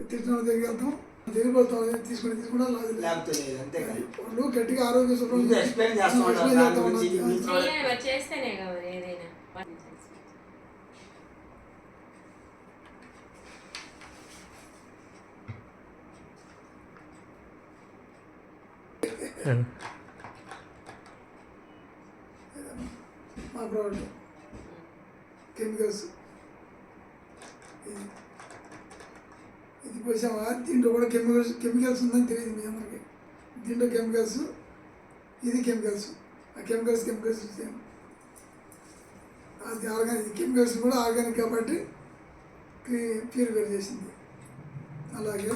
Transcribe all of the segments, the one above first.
వాళ్ళ దగ్గరికి వెళ్తాం. తిరిగిపోతాం తీసుకుని తీసుకుంటా లాదు. లేకపోతే లేదు అంతే కదా. వాళ్ళు గట్టిగా ఆరోగ్య మా కెమికల్స్. ఇది పోసామా దీంట్లో కూడా కెమికల్స్ కెమికల్స్ ఉందని తెలియదు మీ అందరికి. దీంట్లో కెమికల్స్ ఇది కెమికల్స్ ఆ కెమికల్స్ కెమికల్స్ సేమ్ అది ఆర్గానిక్ కెమికల్స్ కూడా ఆర్గానిక్ కాబట్టి ప్యూరిఫై చేసింది. అలాగే.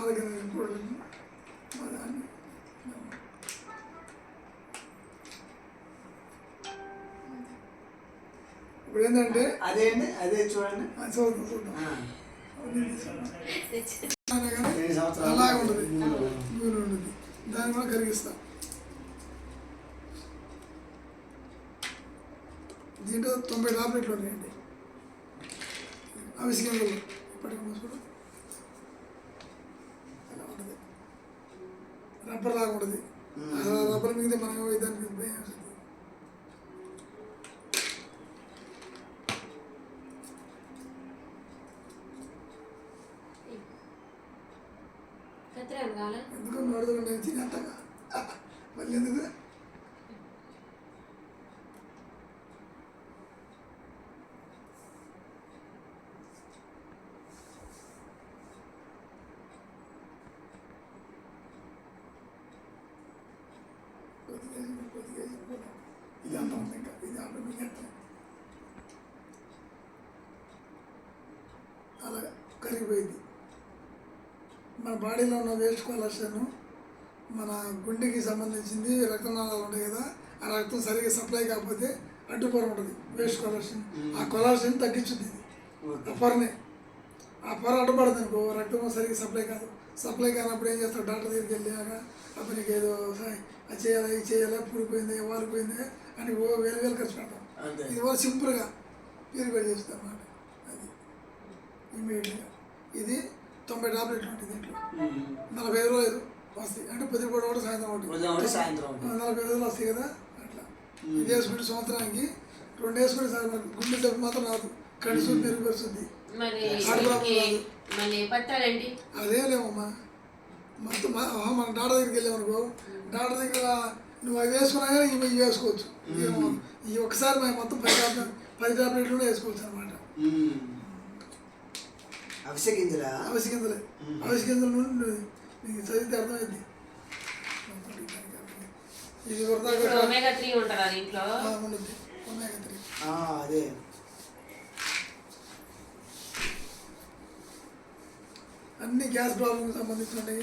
ఆర్గానిక్ కూడా ఇప్పుడు ఏంటంటే అదేంటి? అదే చూడండి. చూద్దాం చూద్దాం అలాగే ఉంటుంది. నూనె ఉంటుంది దాన్ని కూడా కరిగిస్తాం. దీంట్లో తొంభై టాబ్లెట్లు ఉన్నాయండి. అవిసి గింజలు ఇప్పటికి మూసుకుంటాం. ఇలా ఉంటుంది. రబ్బర్ లాగా ఉంటుంది. రబ్బర్ మిగితే మనం దానికి భయం എത്രയാണ് കാലം? ഇവിടെ നോർത്ത് ചിനാത്തക വലിയത് ഇതാണ് തോന്നിക്ക ഇതാണ് മികട്ട് അത് കരിവേദി మన బాడీలో ఉన్న వేస్ట్ కొలెస్ట్రాల్ మన గుండెకి సంబంధించింది రక్తనాళాలు ఉంటాయి కదా ఆ రక్తం సరిగ్గా సప్లై కాకపోతే అడ్డుపొర ఉంటుంది వేస్ట్ కొలెస్ట్రాల్ ఆ కొలెస్ట్రాల్ తగ్గించుద్ది. ఆ పొరనే. ఆ పొర అడ్డుపడుతుంది అనుకో రక్తం సరిగ్గా సప్లై కాదు. సప్లై కానప్పుడు ఏం చేస్తాడు డాక్టర్ దగ్గరికి వెళ్ళాక అప్పుడు నీకు ఏదో అది చేయాలా ఇది చేయాలా పూడిపోయింది వాలిపోయింది అని ఓ వేలు వేలు ఖర్చు పెడతాం. ఇది కూడా సింపుల్గా ప్యూరిఫై చేస్తాం అన్నమాట. అది. ఇమీడియట్గా ఇది తొంభై టాబ్లెట్లు దీంట్లో. ఉమ్. నలభై ఐదు రోజులు వస్తాయి. అంటే పొద్దుపూట ఒకటి సాయంత్రం ఒకటి సాయంత్రం నలభై ఐదు రోజులు వస్తాయి కదా అట్లా. ఇది వేసుకుంటే సంవత్సరానికి రెండు వేసుకుంటే సార్ గుండె జబ్బు మాత్రం రాదు. కడుసు పెరుగు అదే లేవమ్మా. మొత్తం మన డాక్టర్ దగ్గరికి వెళ్ళామనుకో డాక్టర్ దగ్గర నువ్వు అవి వేసుకున్నా కానీ ఇవి వేసుకోవచ్చు. ఏమో, ఈ ఒక్కసారి మేము మొత్తం పది టాబ్లెట్ పది టాబ్లెట్లు కూడా వేసుకోవచ్చు అనమాట. అవిసె గింజలా అవిసి గింజలే అవిసి గింజల నుండి నీకు చదివితే అర్థమైంది. ఇది వరదాకా ఇప్పుడు ఒమేగా త్రీ ఉంటారా దీంట్లో? ఉండదు ఒమేగా త్రీ ఆ, అదే. అన్ని గ్యాస్ ప్రాబ్లమ్కి సంబంధించినవి.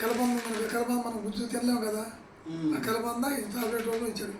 కలబంద మనకి కలబంద మనం గుజ్జు తినలేము కదా. ఆ కలబంద ఈ టాబ్లెట్ వాళ్ళు ఇచ్చాడు.